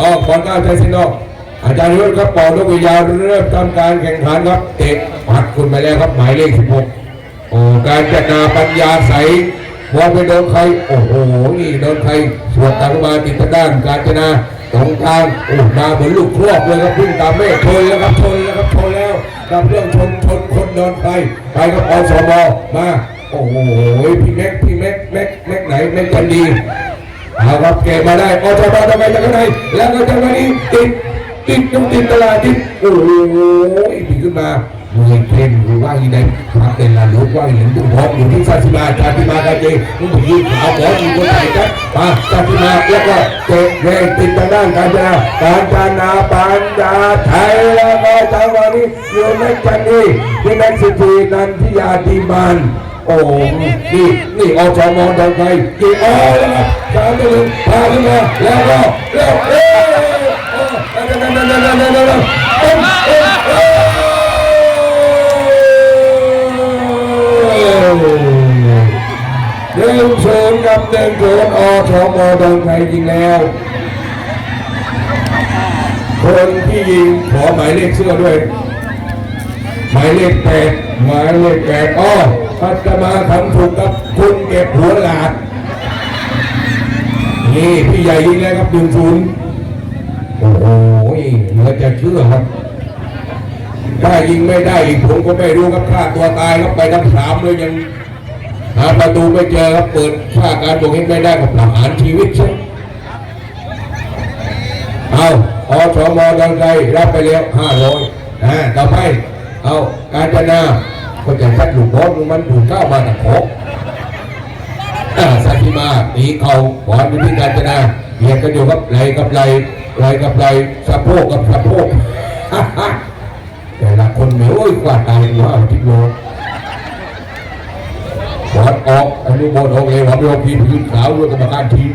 ออกก่อนก้าวใจสินอกอาจารย์ยุทธครับป่านกวีดยาวเริ่มทำการแข่งขันครับเตะปัดคุณไปแล้วครับหมายเลข16โอ้การจัดนาปัญญาใสวางไปโดนใครโอ้โหนี่โดนใครสวนตามมาติดทางด้านการจนาตรงกลางโอ้มาเหมือนลูกครอบเลยครับพุ่งตามเมฆชนแล้วครับชนแล้วครับชนแล้วกับเรื่องชนชนคนโดนใครไปกับอสมมาโอ้โหพี่แม็กพี่แม็กแม็กแม็กไหนแม็กจันดี เอาครับเก็บมาได้อจบทำไมจากข้างในแล้วก็จังหวะนี้ติดติดต้องติดตลาดติดโอ้โหติดขึ้นมาเมืองเทนหรือว่าอีไหนมาเป็นลาลุกว่าเห็นตุ้งพร้อยู่ที่ซาซิมาซาซิมากาเจมึงไปยืนขาวขอมีคนไทยครับมาซาซิมาแล้วก็เตะแรงติดทางด้านการจนาการจนาปัญญาไทยแล้วก็จังหวะนี้อยู่ในจันนี่ที่นันสิทีนันทิยาดีมัน โอ้โหนี่นี่อจมดังไกกี่อแล้วครับสามต่อหนึ่งพาขึ้นมาแล้วก็แล้วเอ้ยนั่นนั่นนั่นนั่นนั่นนั่นนั่นเอ็มเอ็มเอ้ยหนึ่งศูนย์กับหนึ่งศูนย์อจมดังไกจริงแล้ว คนที่ยิงขอหมายเลขเสื้อด้วย หมายเลขแปดหมายเลขแปดอ้อพัฒมาทำถูกกับคุณเก็บหัวหลาดนี่พี่ใหญ่ยิงแล้วครับหนึ่งศูนย์โอ้โหเหลือจะเชื่อครับ ถ้ายิงไม่ได้อีกผมก็ไม่รู้ครับฆ่าตัวตายครับไปทั้งสามเลยยังหาประตูไม่เจอครับเปิดฆ่าการบอกเห็นไม่ได้กับประหารชีวิตใช่เอาอสมดังใจรับไปแล้วห้าร้อยอ่าต่อไป เอาการจนาก็จะชัดลูกบอลมันถูกเข้ามาตะขบอ่าสันติมาตีเขาบอลอยู่ที่การจนาเหยียดกันอยู่กับไหลกับไหลไหลกับไหลสะโพกกับสะโพกแต่ละคนเหนียวโอ้ยกว่าตายหัวเอาทิ่โลบอลออกอนุบอลออกเลยหวังโยพีพื้นขาวด้วยกรรมการทีม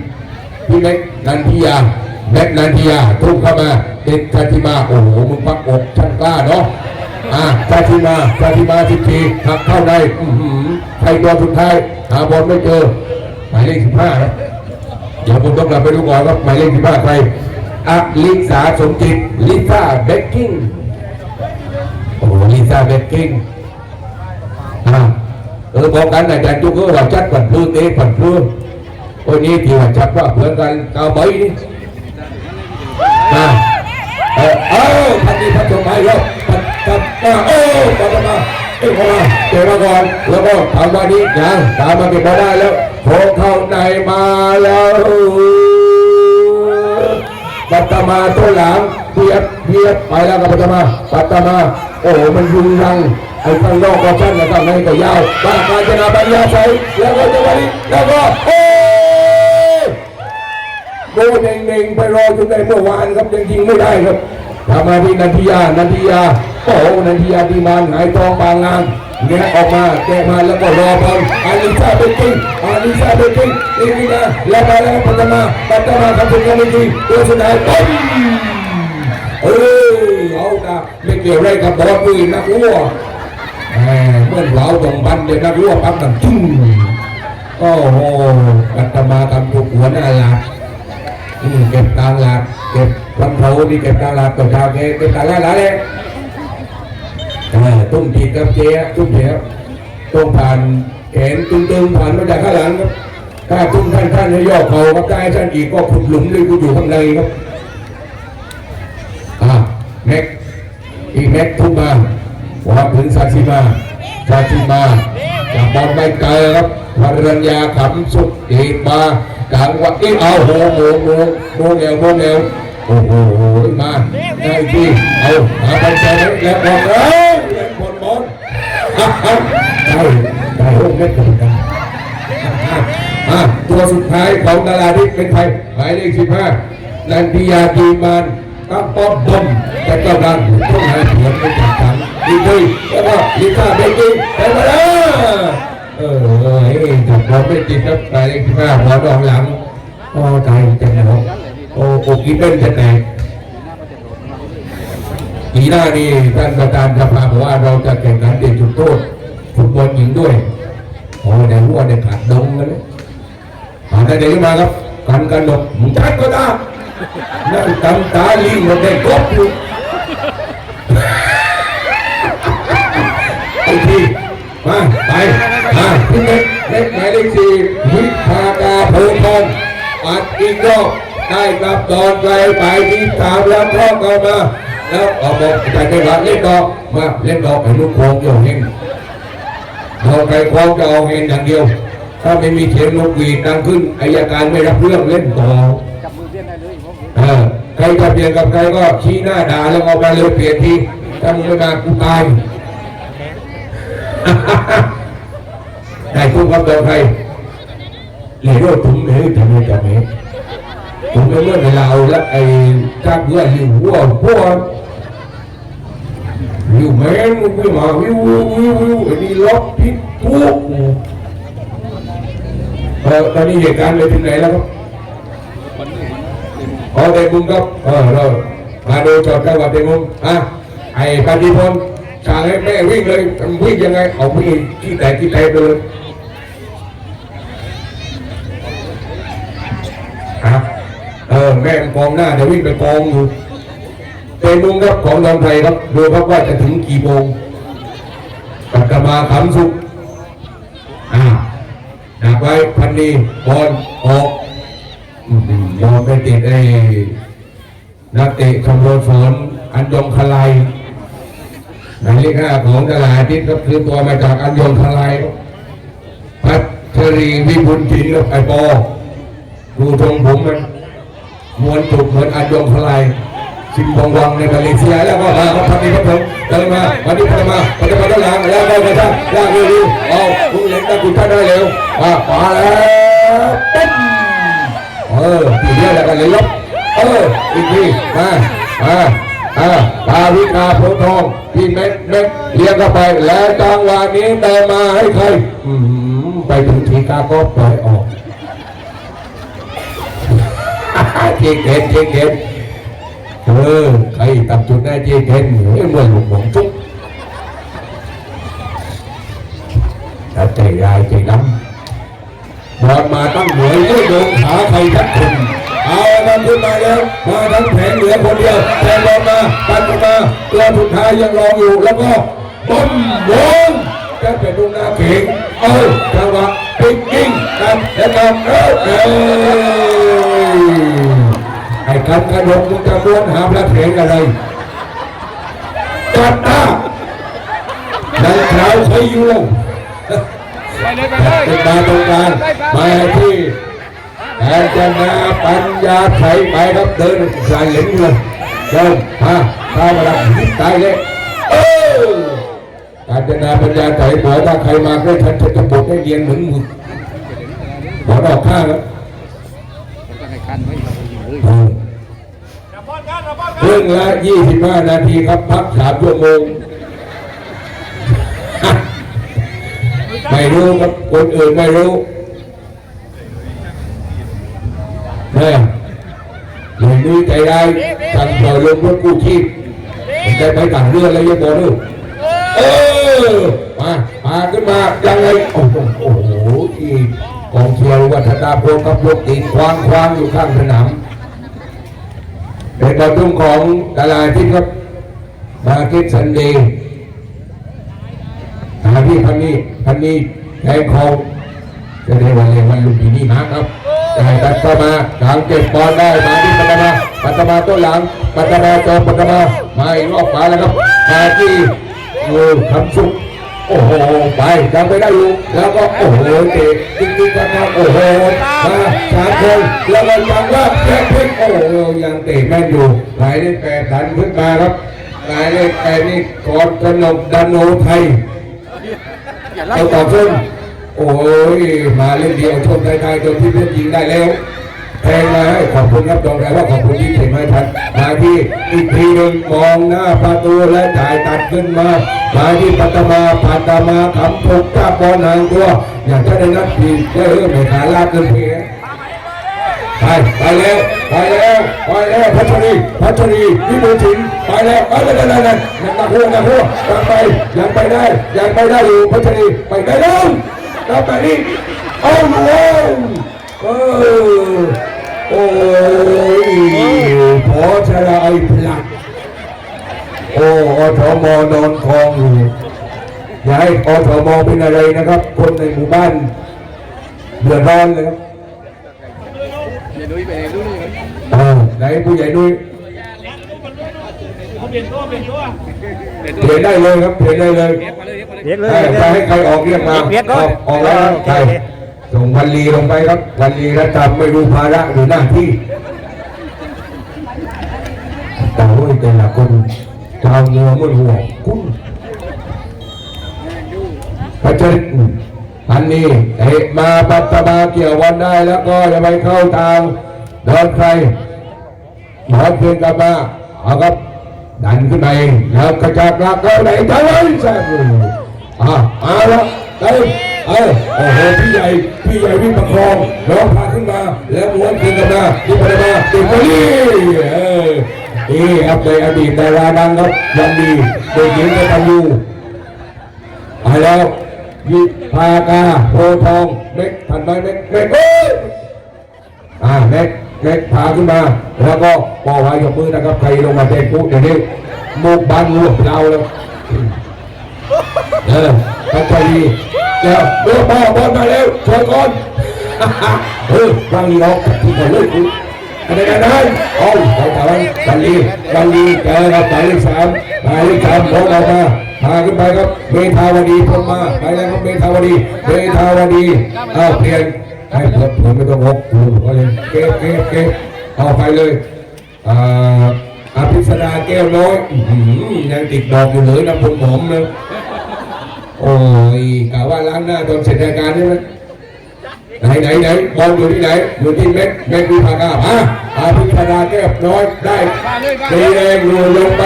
พี่เล็กนันทิยาแม็กนันทิยาทุ่มเข้ามาติดชาติมาโอ้โหมึงปักอกช่างกล้าเนาะ อาชาติมาชาติมาสิบทีหักเข้าในอื้อหือใครตัวสุดท้าย หาบอลไม่เจอ หมายเลขสิบห้าครับเดี๋ยวผมต้องกลับไปดูก่อนครับหมายเลขสิบห้าใครอะลิสาสมจิต ลิซ่าเบกกิ้ง โอ้ลิซ่าเบกกิ้งอ่าเออบอกกันอาจารย์จุกก็ว่าจัดผันพื้นเตะผันพื้นโอ้นี่ที่ว่าจับว่าเพื่อนกันเกาใบนี่มาเออเอาพันนี้พันจงไม้แล้วพัน กับมาโอ้ปัตมาเอ้ยมาเจอมาก่อนแล้วก็ทำมานี้ยังตามมาเก็บมาได้แล้วโผล่เข้าในมาแล้วปัตตมาตัวหลังเพียบเพียบไปแล้วกับปัตตมาปัตตมาโอ้มันยุงรังไอ้ข้างนอกก็ชั้นแล้วข้างในก็ยาวบ้าการจนาปัญญาใสแล้วก็จังหวะนี้แล้วก็โอ้โดนเน่งๆไปรออยู่ในเมื่อวานครับยังยิงไม่ได้ครับ ทำมาที่นันทิยา นันทิยาโอ้นันทิยาดีมานหายทองบางงานแงะออกมาแกะมาแล้วก็รอบอลอาลิซาเบกกิ้งอาลิซาเบกกิ้งนี่นี่นะแล้วมาแล้วปัตมาปัตมาทำผลงานดีตัวสุดท้ายปุ๊บเออเอาตาไม่เกี่ยวอะไรกับบอลปืนนักวัวเมื่อเราตรงบันเดี๋ยวนักวัวปั๊บดังจุ้งโอ้โหปัตมาทำถูกหัวหน้าหลักอืมเก็บตังหลักเก็บ ลำโพงนี่เก็บตังหลักตัวชาวเกเก็บตังหลักหลายเลยตุ้มผิดกับเจ๊ตุ้มเจ๊ต้องผ่านแขนตึงๆผ่านมาจากข้างหลังครับถ้าตุ้มท่านท่านให้ย่อเขาครับได้ท่านอีกก็ขุดหลุมเลยกูอยู่ข้างในครับอ่าแม็กอีแม็กทุ่มมาว่าถึงซาซิมาซาซิมาจับบอลไม่ไกลครับภรรยาขำสุดอีกมากลางวันอีเอาโหโหโหโหเอวโหเอว โอ้โหมาได้ที่เอาหาบอลใจแล้วบอลเอ้ยบอลบอลฮ่าฮ่าได้ได้โอ้ไม่กดกันอะตัวสุดท้ายของดาราที่เป็นใครหมายเลขสิบห้านันทิยาดีมานตั้งป้อมบอมแต่เจ้าดังต้องหาเถียงไม่จัดการดีด้วยแล้วก็ลิซ่าเบกกิ้งไปมาแล้วเออเฮ้ยถูกบอลไม่ติดครับไปเลขที่ห้าหัวดองหลังโอ้ตายจังแล้ว โอ้โอ้กีเป็นจะแตกปีหน้านี่ท่านประธานสภาบอกว่าเราจะแข่งขันเด็กจุดโทษฟุตบอลหญิงด้วยโอ้เดี๋ยวหัวเดี๋ยวขาดดงกันเลยอ่าได้เด็กมาครับกันกันหลบมึงชัดก็ได้นั่งตำตาลิงมันได้กบอยู่ไอ้ทีมาไปมาพี่เล็กเล็กหมายเลขสี่วิภากาโพธิ์ทองอัดอีกรอบ ได้กลับดอนไกลไปที่สามแล้วก็เข้ามาแล้วออกบอกใจไม่รักเล่นดอกมาเล่นดอกไอ้ลูกโป่งโยงเฮงเราไก่คล้องจะเอาเฮงอย่างเดียว ถ้าไม่มีเสียงนกหวีดดังขึ้นอายการไม่รับเรื่องเล่นต่อจับมือเพี้ยนได้เลยผมเออใครจะเปลี่ยนกับใครก็ชี้หน้าด่าแล้วเอาไปเลยเปลี่ยนทีถ้ามึงไม่มากูตายได้ทุกคำตอบใครเหลือว่าถุงเหลือทำไมจะไม่ ถุงไม่เมื่อเวลาเอาละไอ้จ้าเพื่อนอยู่หัวพวกวิวแมนมึงไม่มาวิววิววิวไอ้นี่ล็อกพิษทุกเออตอนนี้เหตุการณ์ไปถึงไหนแล้วครับขอเตะมุมครับเออเรามาดูจอดจังหวะเตะมุมอะไอ้ปฏิพลสั่งให้แม่วิ่งเลยวิ่งยังไงเอาวิ่งที่แตกที่แตกไปเลย แม่งกองหน้าเดี๋ยววิ่งไปกองอยู่เตะมุมครับของนองไทยครับดูครับว่าจะถึงกี่โมงกัตมาขำสุขอะดักไว้พันนีบอลออกอืมยอมไปติดไอ้นักเตะขบวนฝนอันยงคลายหมายเลขห้าของตลาดที่ก็คือตัวมาจากอันยงคลายพัชรีวิบุญจินกับไอ้ปอดูทรงผมมัน มวนจุกเหมือนอันยงคลายสิงห์บงวังในมาเลเซียแล้วก็มาทำนี้ครับผมเดินมาวันนี้พัฒนาพัฒนาด้านหลังแล้วก็กระชากลากเร็วๆเอาคุณเล็กตะกุท่านได้เร็วมาขวาแล้วปุ๊บเออทีเดียวแล้วกันเลยลบเอออีกทีมามาอ่าปาวิกาโพทองพี่เม็ดเม็ดเลี้ยงเข้าไปแล้วจังหวะนี้เดินมาให้ใครไปถึงทีกาก็ปล่อยออก เจ๊เกนเจ๊เกนเออใครตับจุดได้เจ๊เกนเฮ้ยเหมือนหลุมหลงจุ๊บแต่ใจร้ายใจดำบอลมาตั้งเหนือไม่โดนขาใครทักคนเอาละขึ้นมาแล้วมาทั้งแผงเหลือคนเดียวแทงบอลมาปันมาตัวสุดท้ายยังรออยู่แล้วก็บอมบอลจะเป็นลูกหน้าเข่งเอาจังหวะปิ๊กกิ้งกันแล้วก็เอ้ยเอ้ย ไอ้กันกระดกมึงจะม้วนหาพระเถงอะไรจัดหน้าดังขาวใช้อยู่ลงไปเลยไปเลยติดมาตรงกลางมาที่แอนจนาปัญญาไทยไปครับเดินสายเหลิงเลยเดินมาเข้ามาลัหิตายเลยเออการจนาปัญญาไทยบอกว่าใครมากล้ฉันจะบดให้เรียนเหมือนมึงบอกอกข้าแล้ว ผมก็ให้กันไว้เลยเออเรื่องละ25นาทีครับพักสามชั่วโมงไม่รู้ครับคนอื่นไม่รู้แม่อย่างนี้ใจได้ายสั่งปล่อยลงรถกู้ชีพผมได้ไปต่างเรื่องแล้วยังบอกด้วยเออมา มาขึ้นมายังไงโอ้โหโอ้โหที่ กองเชียร์วัฒนาพกับรถติดควางควางอยู่ข้างสนามเป็นบอลทุ่งของตลาดที่ครับมาเก็ตซันเดย์หาพี่พันนี้พันนี้แทงคองจะได้วันเลยวันลุงปีนี้มาครับได้ตัดเข้ามาหลังเก็บบอลได้มาที่ปัตมาปัตมาตัวหลังปัตมาตัวปัตมามาอีกรอบขวาแล้วครับมาที่งูคำสุก โอ้โห ไปจำไปได้อยู่แล้วก็โอ้โหเตะจริงๆครับโอ้โหมาสามคนแล้วก็ยังว่าแค่พลิกโอ้โหยังเตะแม่นอยู่หมายเลขแปดดันขึ้นมาครับหมายเลขแปดนี่กอดกนกดันโนไทยอย่าไล่เอาต่อขึ้นโอ้ยมาเล่นเดียวชนไกลๆจนที่เล่นยิงได้แล้ว แทงมาให้ขอบคุณครับจองแล้วว่าขอบคุณที่เห็นไหมทันมาที่อีกทีหนึ่งมองหน้าประตูและจ่ายตัดขึ้นมามาที่ปัตมาปัตมาคำถูกจับบอลหางตัวอยากจะได้นัดทีได้เออไม่ขาลากขึ้นเพียไปไปแล้วไปแล้วไปแล้วพัชรีพัชรีวิบูลย์ศิลป์ไปแล้วไปแล้วนั่นนั่นนั่นนักหัวนักหัวยังไปยังไปได้ยังไปได้อยู่พัชรีไปได้แล้วกลับไปนี่เอาอยู่แล้วเออ โอ้ยพอชะลายพลัดโอ้อทมนอนคลองอยู่อย่าให้อทมเป็นอะไรนะครับ คนในหมู่บ้านเดือดร้อนเลยครับอย่าดุยไปดูนี่อ่าไหนผู้ใหญ่ด้วยเปลี่ยนเปลี่ยนได้เลยครับเปลี่ยนได้เลยมาเลยมาเลยเรียกเลยให้ใครให้ใครออกเรียกมาเรียกอก่ออนกออกแล้วครับใคร ส่งพันลีลงไปครับพันลีและจำไม่รู้ภาระหรือหน้าที่แต่โอ้ยแต่ละคนชาวเมืองมันห่วงกุ้งพระเจ้าอันนี้เอกมาปัตตมาเกี่ยววันได้แล้วก็จะไปเข้าทางดอนใครหมอเพียงกลับมาเอาครับดันขึ้นไปแล้วกระจากลากเข้าไหนท่าไหร่แซ่บเลยอะเอาละเอ้ย เอ้ยโอ้โหพี่ใหญ่พี่ใหญ่วิ่งประคองน้องพาขึ้นมาแล้วม้วนขึ้นกันมาที่พนมาติดไปนี่เออนี่ครับในอดีตดาราดังครับยังดีเด็กหญิงกตัญญูไปแล้วยิพากาโพทองเม็กทันไหมเม็กเม็กเอ้ยอ่าเน็กเน็กพาขึ้นมา แล้วก็ปอไว้กับมือนะครับใครลงมาเตะปุ๊บเดี๋ยวนี้มุกบังรวบเราแล้วเออกันใจดี เดี๋ยวเมื่อบอลบอลมาแล้วช่วยก่อนเออวางลีออกที่คนเลยคุณอะไรกันนะโอ้ยไปถามกันดีกันดีเจอกับหมายเลขสามหมายเลขสามบอลออกมาพาขึ้นไปครับเมธาวดีพรหมมาไปแล้วครับเมธาวดีเมธาวดีอ้าวเปลี่ยนให้เพิ่มเพิ่มไม่ต้องงกกูก็เลยเก็บเก็บเก็บเอาไปเลยอ่าอภิสดาแก้วน้อยอื้อหือยังติดดอกอยู่เลยนะผมผมเลยโอ้ยกะว่า ล้างหน้าตอนเสร็จรายการใช่ไหมไหนไหนไหนบอลอยู่ที่ไหนอยู่ที่เม็ดเม็ดวิภากาอะอภิสดาแก้วน้อยได้ตีแรงรัวลงไป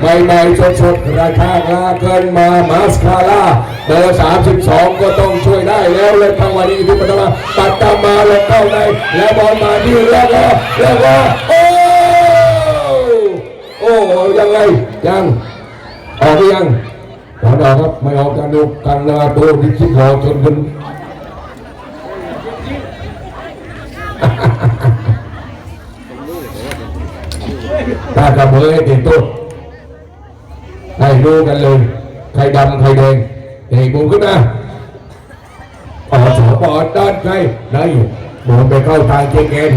ใหม่ๆสดๆราคาคาเกินมามาสคาร่าเบอร์32ก็ต้องช่วยได้แล้วเลยทางวันนี้ที่ปัตตาปัตตามาลงเข้าในแล้วบอลมาที่แล้วก็แล้วก็โอ้โอ้ยังไงยังออกห รือยังออกครับไม่ออกกันดูกันนาตัวที่คิดรอจนกันถ้ากระเบอให้ติดต้นให้รู้กันเลย ใครดำใครแดงเตะบุกขึ้นมาปอดสปอดด้านใครได้อยู่โดนไปเข้าทางเจแกน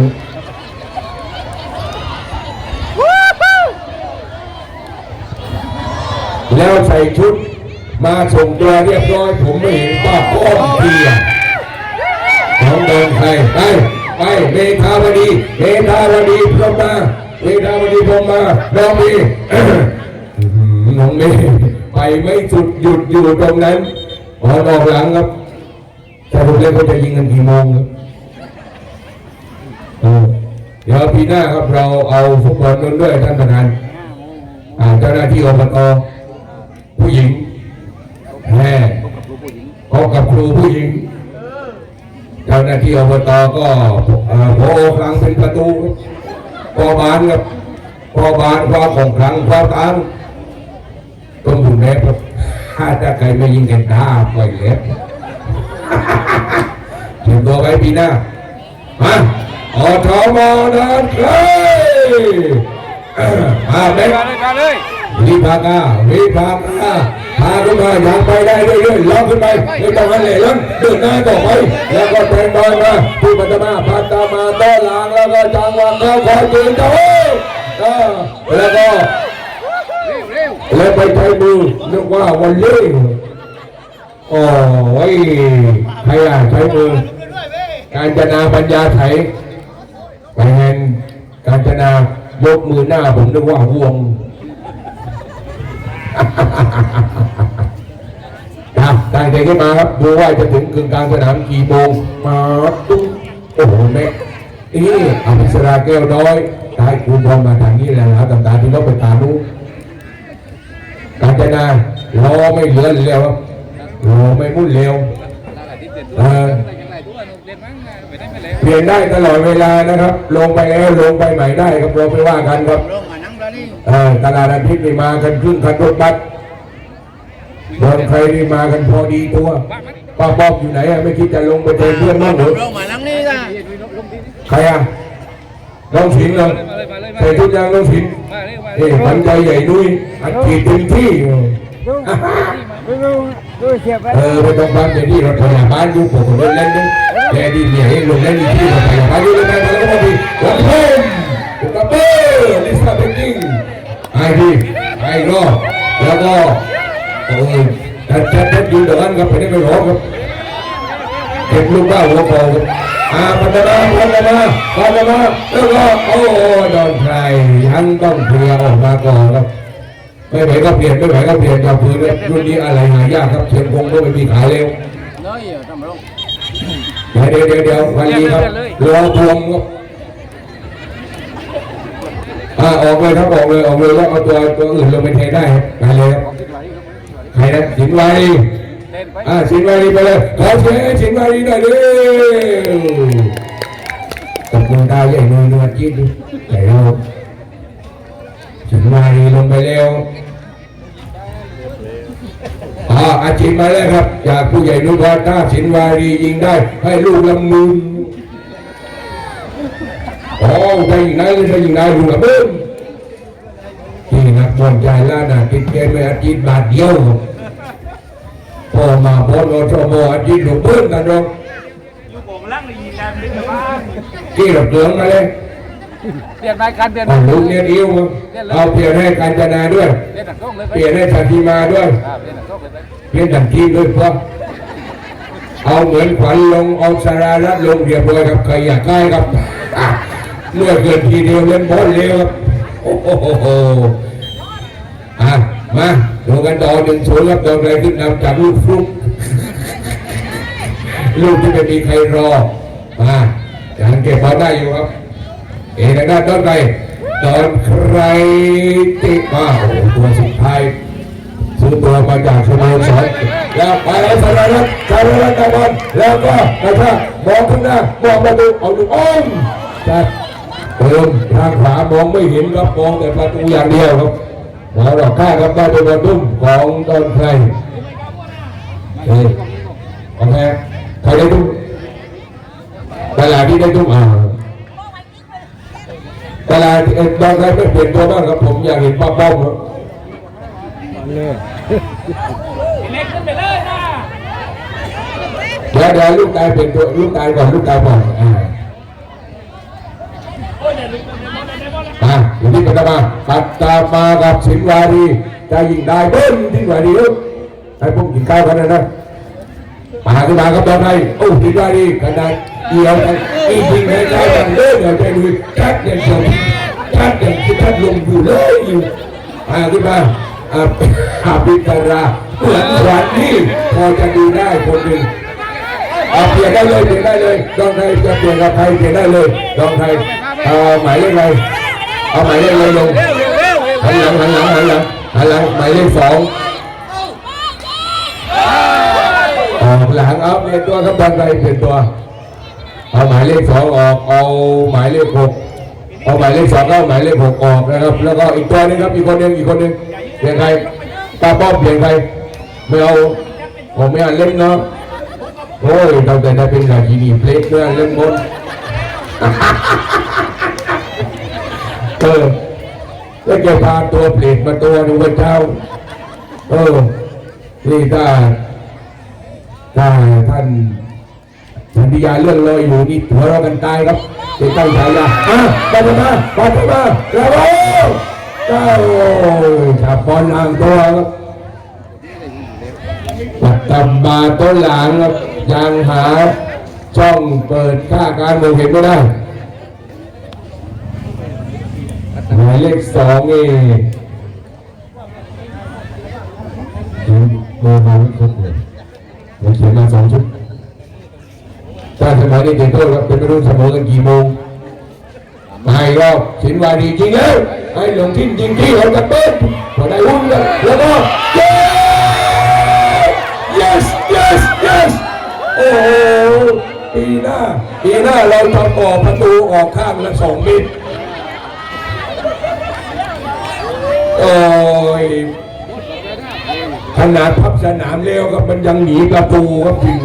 แล้วใส่ชุด มาส่งตัวเรียบร้อยผมไม่เห็นป้าป้อมเพียน้องเดินใครไปไปเมธาวดีเมธาวดีพรมมาเมธาวดีพรมมาน้องมีน้องเมย์ไปไม่สุดหยุดอยู่ตรงนั้นพอออกหลังครับแต่ผมเล่นเขาจะยิงกันกี่โมงครับเดี๋ยวปีหน้าครับเราเอาฟุตบอลกันด้วยท่านประธานเจ้าหน้าที่อบตผู้หญิง แม่ลูกผู้หญิงพบกับครูผู้หญิง เจ้าหน้าที่อบตก็เอ่อพอคลังเป็นประตูครับพอบานครับพอบานความของคลังความตามต้องอยู่แนบครับถ้าจะใครไม่ยิงกันตาปล่อยเล็บถึงตัวไว้ปีหน้ามาออทอมอนันเคยมาเม็ดมาเลยมาเลย วิภากาวิภากาพาขึ้นมาอย่างไปได้เรื่อยๆล็อขึ้นไปไม่ต้องหันเหล้นเดินหน้าต่อไป แล้วก็แทงบอลมาที่ปัตมาพัตมาต้อนหลังแล้วก็จังหวะเข้าคอยยืนเจ้าเอ้ยเอแล้วก็แล้วไปใช้มือนึกว่าวันเล่โอ้ยใครอะใช้มือการจนาปัญญาไถไปเห็นการจนายกมือหน้าผมนึกว่าห่วง ครับตั้งใจขึ้นมาครับดูว่าจะถึงกึ่งกลางสนามกี่โมงมาตุ้งโอ้โหแม่นี่อภิสราแก้วน้อยตายคุณทองมาทางนี้แล้วตำตาที่เราไปตามนู้การจนารอไม่เหลือแล้วครับรอไม่มุ่นเร็วเปลี่ยนได้ไม่แล้วเปลี่ยนได้ตลอดเวลานะครับ ลงไปแล้วลงไปใหม่ได้ครับเราไม่ว่ากันครับ ตลาดอาทิตย์นี่มากันครึ่งคันรถบัสโดนใครนี่มากันพอดีตัวป้าป๊อบอยู่ไหนอะไม่คิดจะลงไปเจอเพื่อนบ้างเหรอลงมานั่งนี่ละใครอะน้องสิงห์เรามาเลยมาเลยมาใส่เลยทุกอย่างน้องสิงห์มาเลยมาเลเอ้ยปันใจใหญ่ดุยอัดฉีดเต็มที่ดูดูดูดูเสียบไปเออไม่ต้องฟังเดี๋ยวนี้รถพยาบาลอยู่ผมเล่นเล่นนึงแต่ดีเนี่ยให้ลงเล่นที่รถพยาบาลอยู่เลยนะแล้วก็มาดีวัดเพิ่มปุ๊กกระเบ้ลิซ่าเบกกิ้ง ไอ้ดีไอ้รอแล้วก็เออแต่จะจะอยู่เดินครับไปได้ไม่รอครับเก็บลูกบ้าหัวโตครับอ่าพัฒนาพัฒนาพัฒนาแล้วก็โอ้โดนใครยังต้องเคลียร์ออกมาก่อนครับไม่ไหวก็เปลี่ยนไม่ไหวก็เปลี่ยนจากพื้นเลยรุ่นนี้อะไรหายากครับเชียงคงก็ไม่มีขายเร็วน้อยทำมาลงเดี๋ยวเดี๋ยวเดี๋ยววันนี้ครับรอพวงครับ อ่าออกเลยครับออกเลยออกเลยแล้วเอาตัวตัวอื่นลงไปเทได้ครับไปเลยครับใครนะสินวารีเต้นไปอ่าสินวารีไปเลยขอเชิญสินวารีหน่อยเร็วตบมือได้ใหญ่มือเนื้อจิ้มดิใหญ่เราสินวารีลงไปเร็วอ่าอาชีพมาแล้วครับ จากผู้ใหญ่นุพรถ้าสินวารียิงได้ ให้ลูกลำนู นโอ้ถ้ายิงได้เลยถ้ายิงได้ลูกละเบิ้มที่นักบอลใจล้านน่ะติดเกมไปอาทิตย์บาทเดียวพอมาพอโนชโมอาทิตย์ลูกเบิ้มกันดอกอยู่ผมลังเลยยิงกันเป็นบ้านกี่หลบเหลืองมาเลยเปลี่ยนรายการเปลี่ยนเอาลูกเนี่ยอิ้วเอาเปลี่ยนให้การจนาด้วย เปลี่ยนหนังกล้องเลยไปเปลี่ยนให้สันติมาด้วย เปลี่ยนหนังกล้องเลยไปเพียงดังทีด้วยเพราะเอาเหมือนขวัญลงเอาสารารัดลงเรียบร้อยครับใครอยากได้ครับ เมื่อเกินทีเดียวเล่นบอลเร็วครับโอ้โหอะมาดูกันต่อหนึ่งศูนย์ครับโดนอะไรขึ้นนำจากลูกฟลุกลูกที่ไม่มีใครรอมายังเก็บบอลได้อยู่ครับ เอกด้านต้นไปตอนใครติดมาโอ้ตัวสุดท้ายซื้อตัวมาจากสโมสรแล้วไปแล้วสารรัตน์สารรัตตะบอลแล้วก็กระชากมองข้างหน้ามองประตูเอาดูอ้อมจัด เติมทางขวามองไม่เห็นครับมองแต่ประตูอย่างเดียวครับหมอดอกข้าครับได้เป็นบอลตุ้มของตอนใครเฮ้ยโอเคใครได้ตุ้มตลาดที่ได้ตุ้มอ่าตลาดเอ่อตอนใครไม่เปลี่ยนตัวบ้างครับผมอยากเห็นป้าป้อมครับเดี๋ยวเดี๋ยวลูกตายเป็นตัวลูกตายก่อนลูกตายก่อนอ่า อ่าอยู่ที่ปัตตามาปัตตามากับสิงวารีจะยิงได้เบิ้ลสิงวารีลูกให้พวกกินข้าวกันนะนะมาขึ้นมาครับตอนไหนโอ้สิงวารีขนาดเดียวกันอีกทีในใจกันเลิกเดี๋ยวจะดูชัดเด่นสองชัดเด่นที่ชัดลงอยู่เลยอยู่มาขึ้นมาอาบิตราเหมือนวัญนี่พอจะดูได้คนหนึ่ง เอาเปลี่ยนได้เลยเปลี่ยนได้เลยดองไทยจะเปลี่ยนกับใครเปลี่ยนได้เลยดองไทยเอาหมายเลขอะไรเอาหมายเลขอะไรลงเร็วเร็วเร็วหันหลังหันหลังหันหลังหันหลังหมายเลขสองออกหลังเอาเปลี่ยนตัวครับดองไทยเปลี่ยนตัวเอาหมายเลขสองออกเอาหมายเลขหกเอาหมายเลขสองเอาหมายเลขหกออกนะครับ แล้วก็อีกตัวนึงครับอีกคนนึงอีกคนนึงเปลี่ยนใครตาป้อมเปลี่ยนใครไม่เอาผมไม่เอาเล่นเนาะ โอ้ยเราแต่ได้เป็นราชินีเพลงเรื่องเรื่องบนเออแล้วจะพาตัวเปลี่ยนมาตัวหนึงพระเจ้าเออนี่ถ้าถ้าท่านสันติยาเรื่องเลยอยู่นี่หัวเรากันตายครับเด็กตั้งฉายาอะปามาปมาแล้วเจ้าจับบอลอ่างตัวครับ ปัตตามาต้นหลังครับยังหาช่องเปิดค่าการมองเห็นไม่ได้หมายเลขสองเอร์มาไม่ครบเลยเราเขียนมาสองชุดถ้าสมัยนี้เด็กโทษครับเป็นไม่รู้สมองกันกี่โมงมาอีกรอบสินวาดีจริงแล้วให้ลงทิ้งจริงที่เราจะเปิดพอได้หุ้นกันแล้วก็เย้ yes yes yes โอ้โหปีหน้าปีหน้าเราทำก่อประตูออกข้างละสองเมตรโอ้ยขนาดพับสนามเร็วครับมันยังหนีประตูครับจริง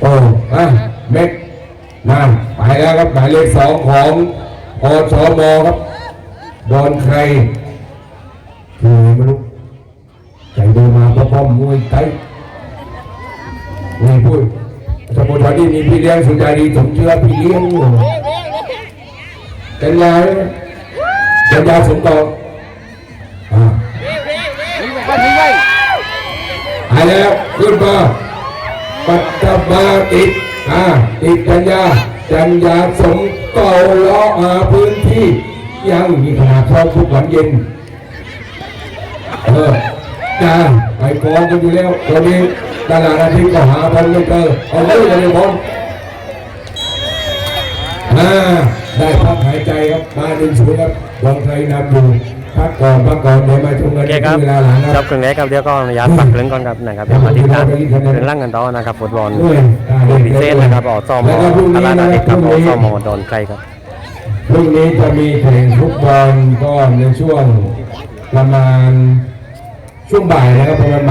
โอ้อะเม็ดนั่นไปแล้วครับหมายเลขสองของอชมครับบอลใครคือไม่รู้ อมมวยไทยนี่พูดสมุทรที่มีพี่เลี้ยงสุจารีสมเชื้อพี่เลี้ยงเป็นไงเป็นยาสมตองอ่อกว่านี่ไงหายแล้วขึ้นมาปัตตมาติดอ่าติดจัญญาจัญญาสมเก่าล้ออาพื้นที่ ยังมีขนาดเท่าทุกวันเย็นเออ จ้าไปกองกันอยู่แล้วตอนนี้ตลาดอาทิตย์ก็หาพันไม่เจอเอาเลยกันเลยบอลอ่าได้พักหายใจครับมาหนึ่งศูนย์ครับบอลไทยนำอยู่พักก่อนพักก่อนเดี๋ยวมาชมกันโอเคในครับเวลาหลังคจรับบครึ่งแรกครับเดี๋ยวก็อนุญาตปักเรื่องก่อนครับนะครับเดี๋ยวมาติดตามเรื่องล่างกันต่อนะครับฟุตบอลด้วยอ่ารุ่นพิเศษนะครับอสมแล้วก็พรุ่งตนี้ลาดนะอาคทิรัตบย์พกับรุ่งอนี้สมโดนใครครับพรุ่งนี้จะมีแข่งฟุตบอลก็ในช่วงประมาณ ช่วงบ่ายนะครับประมาณบ่าย